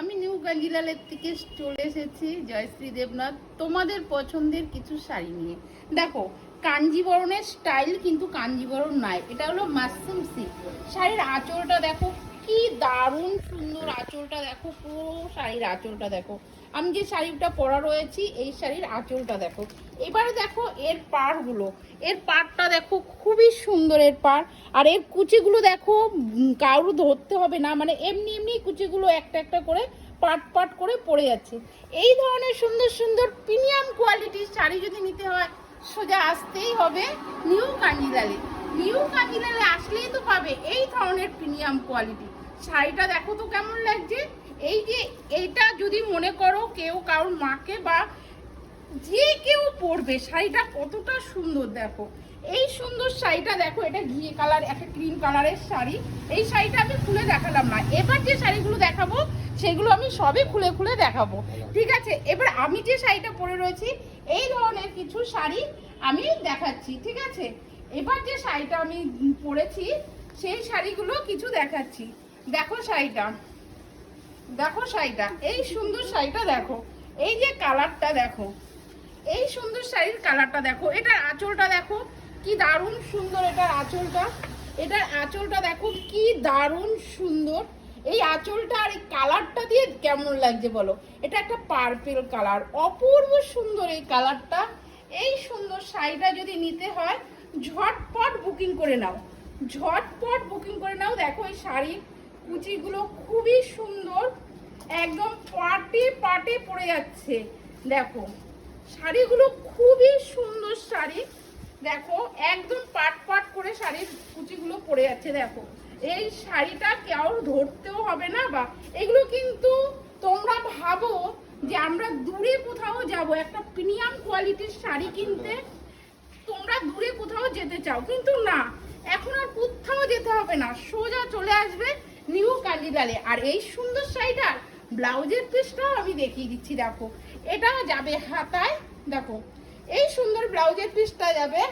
আমি নিউ গাঙ্গিলালের থেকে চলে এসেছি জয়শ্রী দেবনাথ। তোমাদের পছন্দের কিছু শাড়ি নিয়ে। দেখো, কাঞ্জিবরণের স্টাইল কিন্তু কাঞ্জিবরণ নাই, এটা হলো মাশরুম সিল্ক শাড়ির আঁচলটা দেখো, কি দারুণ সুন্দর আঁচলটা দেখো, পুরো শাড়ির আঁচলটা দেখো। আমি যে শাড়িটা পরা রয়েছি, এই শাড়ির আঁচলটা দেখো। এবারে দেখো এর পাড়গুলো। এর পাড়টা দেখো, খুবই সুন্দর এর পাড়। আর এর কুচিগুলো দেখো কারু ধরতে হবে না মানে এমনি এমনি কুচিগুলো একটা একটা করে পাট পাট করে পড়ে যাচ্ছে। এই ধরনের সুন্দর সুন্দর প্রিমিয়াম কোয়ালিটির শাড়ি যদি নিতে হয়, সোজা আসতেই হবে নিউ কাঞ্জিলালে। নিউ কাঞ্জিলালে আসলেই তো পাবে এই ধরনের প্রিমিয়াম কোয়ালিটি। শাড়িটা দেখো তো কেমন লাগছে? এই যে এইটা যদি মনে করো কেউ কারোর মাকে বা যে কেউ পরবে, শাড়িটা কতটা সুন্দর দেখো। এই সুন্দর শাড়িটা দেখো, এটা ঘিয়ে কালার, একটা ক্রিম কালারের শাড়ি। এই শাড়িটা আমি খুলে দেখালাম না। এবার যে শাড়িগুলো দেখাবো, সেগুলো আমি সবই খুলে খুলে দেখাবো। ঠিক আছে, এবার আমি যে শাড়িটা পরে রয়েছি, এই ধরনের কিছু শাড়ি আমি দেখাচ্ছি, ঠিক আছে? এবার যে শাড়িটা আমি পরেছি, সেই শাড়িগুলো কিছু দেখাচ্ছি। দেখো শাড়িটা। দেখো শাড়িটা, এই সুন্দর শাড়িটা দেখো, এই যে কালারটা দেখো, এই সুন্দর শাড়ির কালারটা দেখো এটার আঁচলটা দেখো, কি দারুণ সুন্দর এটার আঁচলটা এটার আঁচলটা দেখো, কি দারুণ সুন্দর, এই আঁচলটা আর এই কালারটা দিয়ে কেমন লাগছে বলো? এটা একটা পার্পেল কালার, অপূর্ব সুন্দর এই কালারটা, এই সুন্দর শাড়িটা যদি নিতে হয়, ঝটপট বুকিং করে নাও, ঝটপট বুকিং করে নাও, দেখো এই শাড়ির কুচিগুলো খুবই সুন্দর, একদম পাটে পাটে পড়ে যাচ্ছে। দেখো, শাড়িগুলো খুবই সুন্দর শাড়ি। দেখো, একদম পাট পাট করে শাড়ির কুচিগুলো পড়ে যাচ্ছে, দেখো। এই শাড়িটা কেউ ধরতেও হবে না বা? এগুলো কিন্তু তোমরা ভাবো যে আমরা দূরে কোথাও যাব, একটা প্রিমিয়াম কোয়ালিটির শাড়ি কিনতে। তোমরা দূরে কোথাও যেতে চাও, কিন্তু না। এখন আর কোথাও যেতে হবে না, সোজা চলে আসবে নিউ কালিদালে আর এই সুন্দর শাড়িটার ব্লাউজের পিসটাও আমি দেখিয়ে দিচ্ছি, দেখো। এটা যাবে হাতায়, দেখো। এই সুন্দর ব্লাউজের পিসটা যাবে,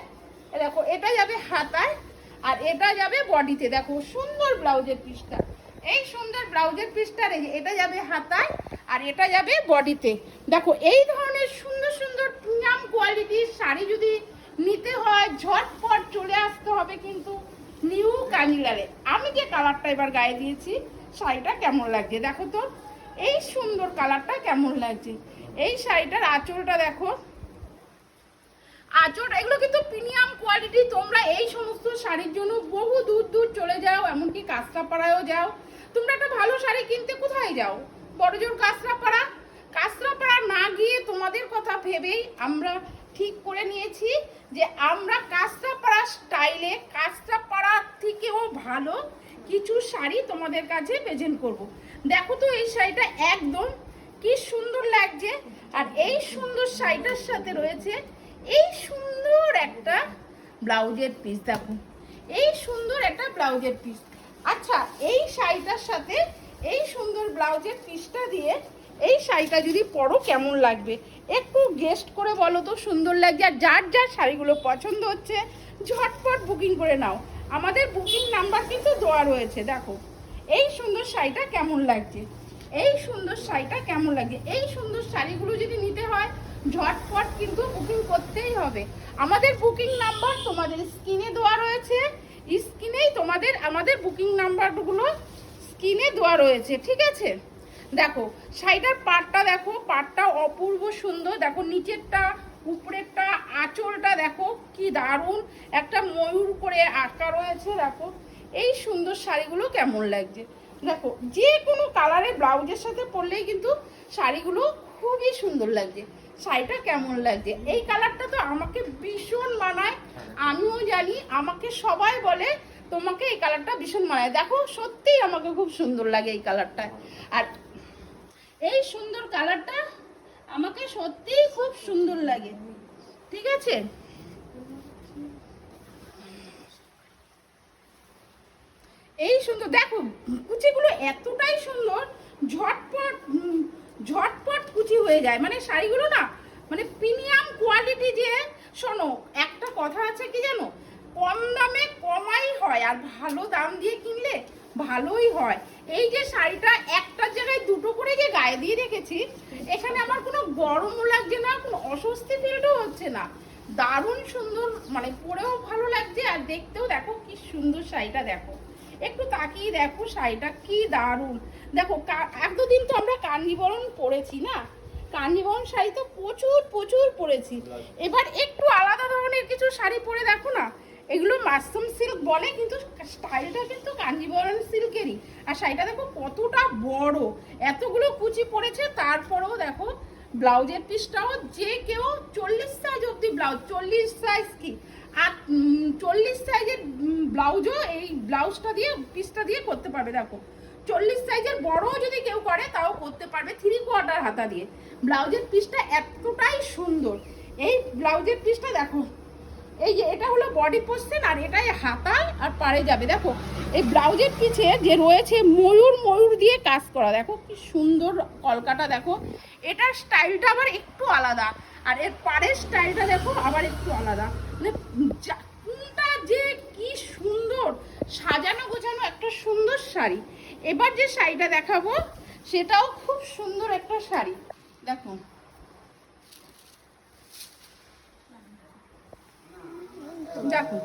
দেখো, এটা যাবে হাতায় আর এটা যাবে বডিতে, দেখো, সুন্দর ব্লাউজের পিসটা। এই সুন্দর ব্লাউজের পিসটার এই যে, এটা যাবে হাতায় আর এটা যাবে বডিতে। দেখো, এই ধরনের সুন্দর সুন্দর প্রিমিয়াম কোয়ালিটির শাড়ি যদি নিতে হয়, ঝটপট চলে আসতে হবে কিন্তু। নিউ কানিলারে আমি যে কালারটা এবার গায়ে দিয়েছি, শাড়িটা কেমন লাগছে দেখো তো? এই সুন্দর কালারটা কেমন লাগছে? এই শাড়িটার আঁচলটা দেখো। আঁচল, এগুলো কিন্তু প্রিমিয়াম কোয়ালিটি। তোমরা এই সমস্ত শাড়ির জন্য বহু দূর দূর চলে যাও, এমনকি কাঁচরাপাড়ায়ও যাও। তোমরা একটা ভালো শাড়ি কিনতে কোথায় যাও? বড়জোর কাঁচরাপাড়া? কাঁচরাপাড়া না গিয়ে তোমাদের কথা ভেবেই আমরা ঠিক করে নিয়েছি যে আমরা কাঁচরাপাড়া স্টাইলে কাঁচরাপাড়ার থেকেও ভালো কিছু শাড়ি তোমাদের কাছে প্রেজেন্ট করব। দেখো তো এই শাড়িটা একদম কি সুন্দর লাগছে। আর এই সুন্দর শাড়িটার সাথে রয়েছে এই সুন্দর একটা ব্লাউজের পিস দেখো। এই সুন্দর একটা ব্লাউজের পিস আচ্ছা এই শাড়িটার সাথে এই সুন্দর ব্লাউজের পিসটা দিয়ে এই শাড়িটা যদি পরো, কেমন লাগবে? একটু গেস্ট করে বলো তো, সুন্দর লাগছে। আর যার যার শাড়িগুলো পছন্দ হচ্ছে, ঝটপট বুকিং করে নাও। আমাদের বুকিং নাম্বার কিন্তু দেওয়া রয়েছে, দেখো। এই সুন্দর শাড়িটা কেমন লাগছে? এই সুন্দর শাড়িটা কেমন লাগে এই সুন্দর শাড়িগুলো যদি নিতে হয়, ঝটপট কিন্তু বুকিং করতেই হবে। আমাদের বুকিং নাম্বার তোমাদের স্ক্রিনে দেওয়া রয়েছে। স্ক্রিনেই তোমাদের, আমাদের বুকিং নাম্বারগুলো স্ক্রিনে দেওয়া রয়েছে, ঠিক আছে? দেখো শাড়িটার পাটটা দেখো পাটটা অপূর্ব সুন্দর। দেখো, নিচেরটা, উপরেরটা, আঁচলটা দেখো, কি দারুণ। একটা ময়ূর করে আঁকা রয়েছে, দেখো। এই সুন্দর শাড়িগুলো কেমন লাগছে। দেখো, যে কোনো কালারের ব্লাউজের সাথে পরলেই কিন্তু শাড়িগুলো খুবই সুন্দর লাগছে। শাড়িটা কেমন লাগছে? এই কালারটা তো আমাকে ভীষণ মানায়। আমিও জানি, আমাকে সবাই বলে, তোমাকে এই কালারটা ভীষণ মানায়। দেখো, সত্যিই আমাকে খুব সুন্দর লাগে এই কালারটা। আর এই সুন্দর কালারটা আমাকে সত্যিই খুব সুন্দর লাগে। ঠিক আছে? এই সুন্দর, দেখো, কুচিগুলো এতটাই সুন্দর, ঝটপট ঝটপট কুচি হয়ে যায়। মানে শাড়িগুলো না মানে প্রিমিয়াম কোয়ালিটি যে, শোনো, একটা কথা আছে কি জানো? কম দামে কমাই হয়, আর ভালো দাম দিয়ে কিনলে ভালোই হয়। এই যে শাড়িটা একটার জায়গায় দুটো করে যে গায়ে দিয়ে রেখেছি এখানে আমার কোনো গরমও লাগছে না কোনো অস্বস্তি ফিলটাও হচ্ছে না। দারুণ সুন্দর মানে পরেও ভালো লাগছে আর দেখতেও দেখো কি সুন্দর শাড়িটা দেখো। একটু তাকিয়ে দেখো শাড়িটা কি দারুণ। দেখো এক দুদিন তো আমরা কাঞ্জিবরণ পরেছি না? কাঞ্জিবরণ শাড়ি তো প্রচুর প্রচুর পরেছি। এবার একটু আলাদা ধরনের কিছু শাড়ি পরে দেখো না? এগুলো মাশরুম সিল্ক বলে, কিন্তু স্টাইলটা কিন্তু কাঞ্জিবরণ সিল্কেরই। আর শাড়িটা দেখো কতটা বড়। এতগুলো কুচি পড়েছে, তারপরেও দেখো ব্লাউজের পিসটাও যে কেউ চল্লিশ সাইজ অবধি ব্লাউজ, চল্লিশ সাইজ কি? আর চল্লিশ সাইজের ব্লাউজও এই ব্লাউজটা দিয়ে, পিসটা দিয়ে করতে পারবে, দেখো। চল্লিশ সাইজের বড়ও যদি কেউ করে, তাও করতে পারবে থ্রি কোয়ার্টার হাতা দিয়ে। ব্লাউজের পিসটা এতটাই সুন্দর। এই ব্লাউজের পিসটা দেখো এই যে, এটা হলো বডি পোর্শন আর এটাই হাতায় আর পারে যাবে। দেখো, এই ব্লাউজের পিছে যে রয়েছে ময়ূর ময়ূর দিয়ে কাজ করা। দেখো, কি সুন্দর কলকাটা, দেখো। এটার স্টাইলটা আবার একটু আলাদা আর এর পাড়ের স্টাইলটা দেখো, আবার একটু আলাদা। মানে কোনটা যে কি সুন্দর, সাজানো গোছানো একটা সুন্দর শাড়ি। এবার যে শাড়িটা দেখাবো, সেটাও খুব সুন্দর একটা শাড়ি। দেখো দেখো।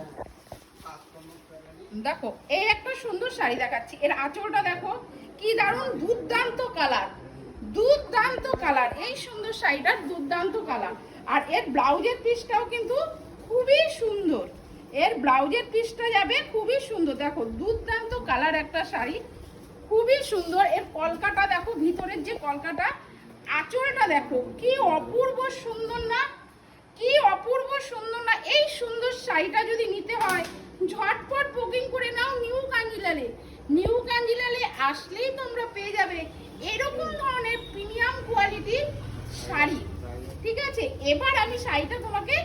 দেখো এই একটা সুন্দর শাড়ি দেখাচ্ছি। এর আঁচলটা দেখো, কি দারুণ দুর্দান্ত কালার। দুর্দান্ত কালার। এই সুন্দর শাড়িটার দুর্দান্ত কালার। আর এর ব্লাউজের পিসটাও কিন্তু খুবই সুন্দর। এর ব্লাউজের পিসটা যাবে খুবই সুন্দর। দেখো, দুর্দান্ত কালার একটা শাড়ি। খুবই সুন্দর। এর কলকাটা দেখো, ভিতরের যে কলকাটা আঁচলটা দেখো, কি অপূর্ব সুন্দর না? কি অপূর্ব সুন্দর না, এই সুন্দর শাড়িটা যদি নিতে হয়, ঝটপট বুকিং করে নাও নিউ কাঞ্জিলালে নিউ কাঞ্জিলালে আসলেই তোমরা পেয়ে যাবে এরকম ধরনের প্রিমিয়াম কোয়ালিটির শাড়ি। ঠিক আছে? এবার আমি শাড়িটা তোমাকে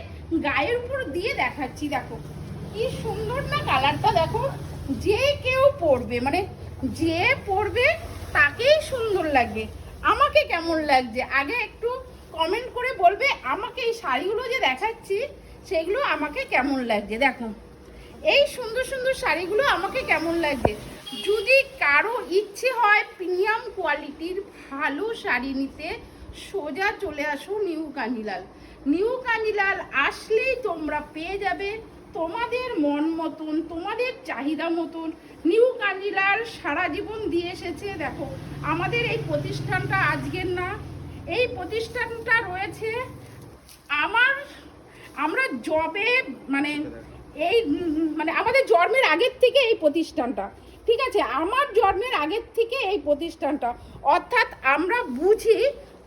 গায়ের উপর দিয়ে দেখাচ্ছি, দেখো। কি সুন্দর না কালারটা, দেখো। যে কেউ পরবে মানে যে পরবে তাকেই সুন্দর লাগবে। আমাকে কেমন লাগছে? আগে একটু আমাকে এই শাড়িগুলো যে দেখাচ্ছি, সেগুলো আমাকে কেমন লাগছে? দেখো, এই সুন্দর সুন্দর শাড়িগুলো আমাকে কেমন লাগছে? যদি কারও ইচ্ছে হয় প্রিমিয়াম কোয়ালিটির ভালো শাড়ি নিতে, সোজা চলে আসো নিউ কানিলাল নিউ কানিলাল আসলেই তোমরা পেয়ে যাবে তোমাদের মন মতন, তোমাদের চাহিদা মতন নিউ কানিলাল সারা জীবন দিয়ে এসেছে। দেখো, আমাদের এই প্রতিষ্ঠানটা আজকের না, এই প্রতিষ্ঠানটা রয়েছে আমার, আমরা জবে মানে এই মানে আমাদের জন্মের আগের থেকে এই প্রতিষ্ঠানটা, ঠিক আছে? আমার জন্মের আগের থেকে এই প্রতিষ্ঠানটা, অর্থাৎ আমরা বুঝি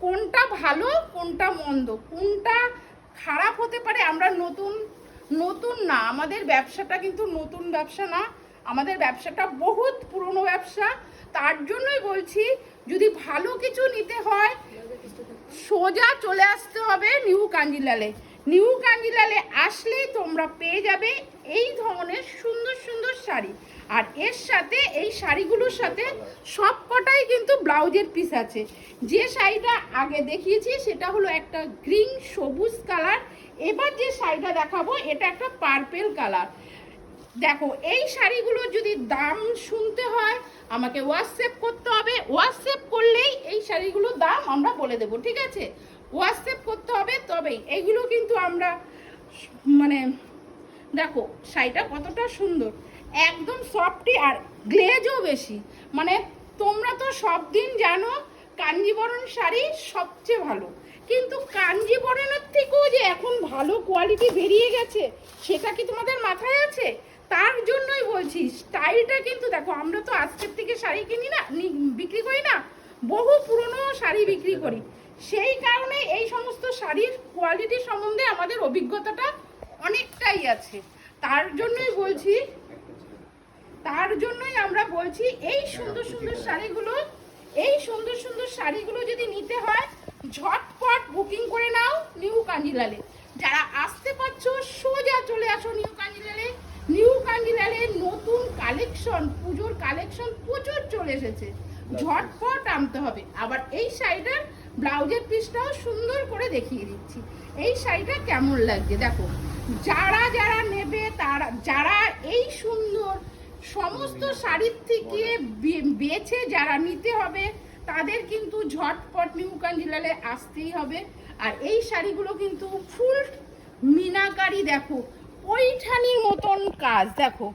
কোনটা ভালো, কোনটা মন্দ, কোনটা খারাপ হতে পারে, আমরা নতুন নতুন না, আমাদের ব্যবসাটা কিন্তু নতুন ব্যবসা না, আমাদের ব্যবসাটা বহুত পুরনো ব্যবসা, তার জন্যই বলছি, যদি ভালো কিছু নিতে হয় সোজা চলে আসতে হবে নিউ কাঞ্জিলালে। নিউ কাঞ্জিলালে আসলেই তোমরা পেয়ে যাবে এই ধরনের সুন্দর সুন্দর শাড়ি। আর এর সাথে এই শাড়িগুলোর সাথে সব কটাই কিন্তু ব্লাউজের পিস আছে। যে শাড়িটা আগে দেখিয়েছি, সেটা হলো একটা গ্রিন সবুজ কালার এবার যে শাড়িটা দেখাবো, এটা একটা পার্পেল কালার দেখো, এই শাড়িগুলো যদি দাম শুনতে হয়, আমাকে হোয়াটসঅ্যাপ করতে হবে। হোয়াটসঅ্যাপ করলেই এই শাড়িগুলোর দাম আমরা বলে দেবো, ঠিক আছে? হোয়াটসঅ্যাপ করতে হবে, তবেই। এইগুলো কিন্তু আমরা মানে দেখো, শাড়িটা কতটা সুন্দর। একদম সফটই আর গ্লেজও বেশি। মানে তোমরা তো সব দিন জানো, কাঞ্জিবরণ শাড়ি সবচেয়ে ভালো। কিন্তু কাঞ্জিবরণের থেকেও যে এখন ভালো কোয়ালিটি বেরিয়ে গেছে, সেটা কি তোমাদের মাথায় আছে? বলছি, স্টাইলটা কিন্তু দেখো, আমরা তো আজকের থেকে শাড়ি কিনি না বিক্রি করি না, বহু পুরনো শাড়ি বিক্রি করি। সেই কারণে এই সমস্ত শাড়ির কোয়ালিটি সম্বন্ধে আমাদের অভিজ্ঞতাটা অনেকটাই আছে। তার জন্যই বলছি, তার জন্যই আমরা বলছি, এই সুন্দর সুন্দর শাড়িগুলো, এই সুন্দর সুন্দর শাড়িগুলো যদি নিতে হয়, ঝটপট বুকিং করে নাও নিউ কাঞ্জিলালে। যারা আসতে পারছ, সোজা চলে আসো নিউ কাঞ্জিলালে। নিউ কাঞ্জিলালে নতুন কালেকশন, পুজোর কালেকশন প্রচুর চলে এসেছে। ঝটপট আনতে হবে। আবার এই শাড়িটার ব্লাউজের পিসটাও সুন্দর করে দেখিয়ে দিচ্ছি। এই শাড়িটা কেমন লাগছে দেখো। যারা যারা নেবে তারা, যারা এই সুন্দর সমস্ত শাড়ির থেকে বেছে যারা নিতে হবে, তাদের কিন্তু ঝটপট নিউ কাঞ্জিলালে আসতেই হবে। আর এই শাড়িগুলো কিন্তু ফুল মিনাকারি দেখো। ওইঠানির মতন কাজ, দেখো।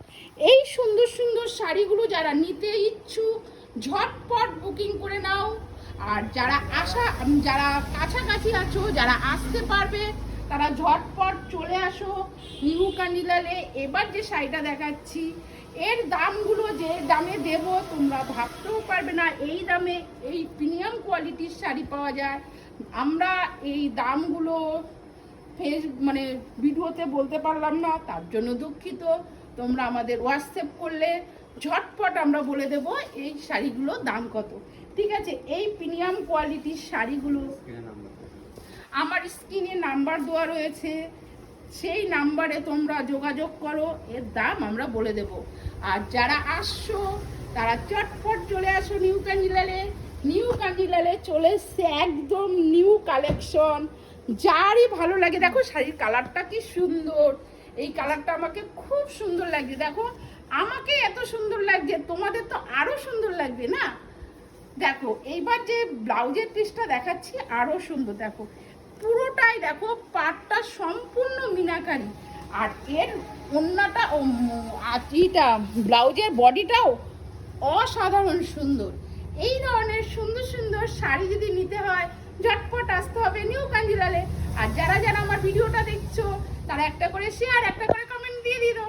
এই সুন্দর সুন্দর শাড়িগুলো যারা নিতে ইচ্ছুক ঝটপট বুকিং করে নাও। আর যারা আসা যারা কাছাকাছি আছো, যারা আসতে পারবে, তারা ঝটপট চলে আসো। নিউ কান্ডিলালে এবার যে শাড়িটা দেখাচ্ছি, এর দামগুলো যে দামে দেব, তোমরা ভাবতেও পারবে না, এই দামে এই প্রিমিয়াম কোয়ালিটির শাড়ি পাওয়া যায়। আমরা এই দামগুলো ফেস মানে ভিডিওতে বলতে পারলাম না তার জন্য দুঃখিত। তোমরা আমাদের হোয়াটসঅ্যাপ করলে ঝটপট আমরা বলে দেব এই শাড়িগুলো দাম কত। ঠিক আছে এই প্রিমিয়াম কোয়ালিটির শাড়িগুলো আমার স্ক্রিনে নাম্বার দেওয়া রয়েছে সেই নাম্বারে তোমরা যোগাযোগ করো এর দাম আমরা বলে দেব। আর যারা আসছো তারা চটপট চলে আসো নিউ কাঞ্জিলালে নিউ কাঞ্জিলালে চলে এসছে একদম নিউ কালেকশন। যারই ভালো লাগে, দেখো শাড়ির কালারটা কি সুন্দর। এই কালারটা আমাকে খুব সুন্দর লাগছে, দেখো। আমাকে এত সুন্দর লাগছে, তোমাদের তো আরও সুন্দর লাগবে না? দেখো, এইবার যে ব্লাউজের পিসটা দেখাচ্ছি, আরও সুন্দর, দেখো। পুরোটাই, দেখো, পাটটা সম্পূর্ণ মিনাকারি। আর এর অন্যটা আটিটা ব্লাউজের বডিটাও অসাধারণ সুন্দর। এই ধরনের সুন্দর সুন্দর শাড়ি যদি নিতে হয় ঝটপট আসতে হবে নিউ কাঞ্জিলালে। আর যারা যারা আমার ভিডিওটা দেখছ, তারা একটা করে শেয়ার একটা করে কমেন্ট দিয়ে দিও